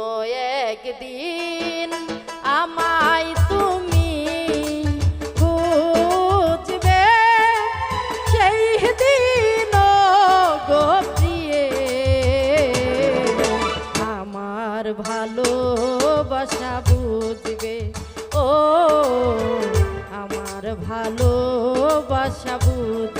কোনো একদিন আমায় তুমি খুঁজবে। সেই দিন গো প্রিয়ে, আমার ভালোবাসা বুঝবে। ও, আমার ভালোবাসা বুঝবে।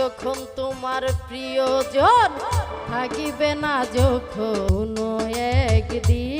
যখন তোমার প্রিয়জন থাকিবে না যখন একদিন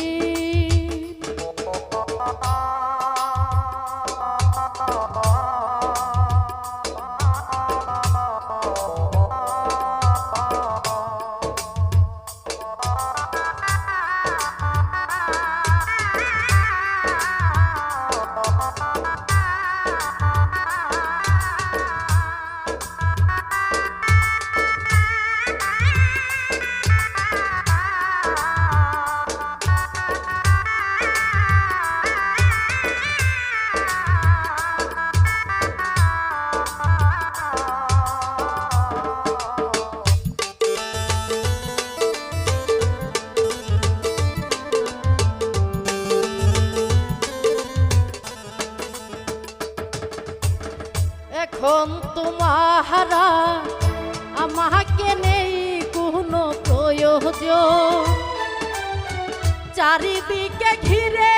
তোমাহারা আমাকে নেই কোনো প্রয়োজন। চারিদিকে ঘিরে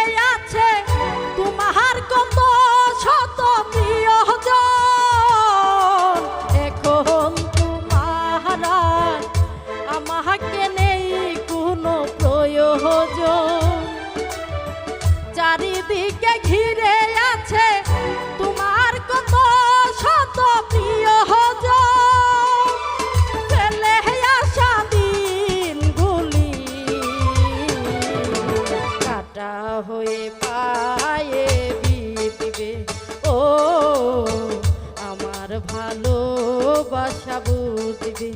আমার ভালোবাসা বুঝবে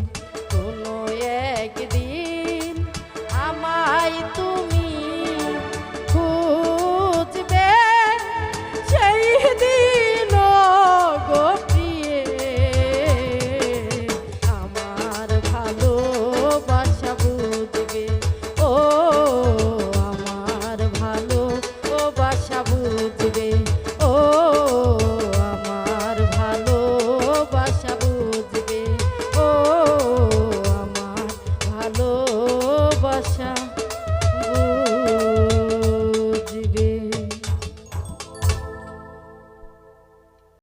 কোনো একদিন আমায় তুমি deixar.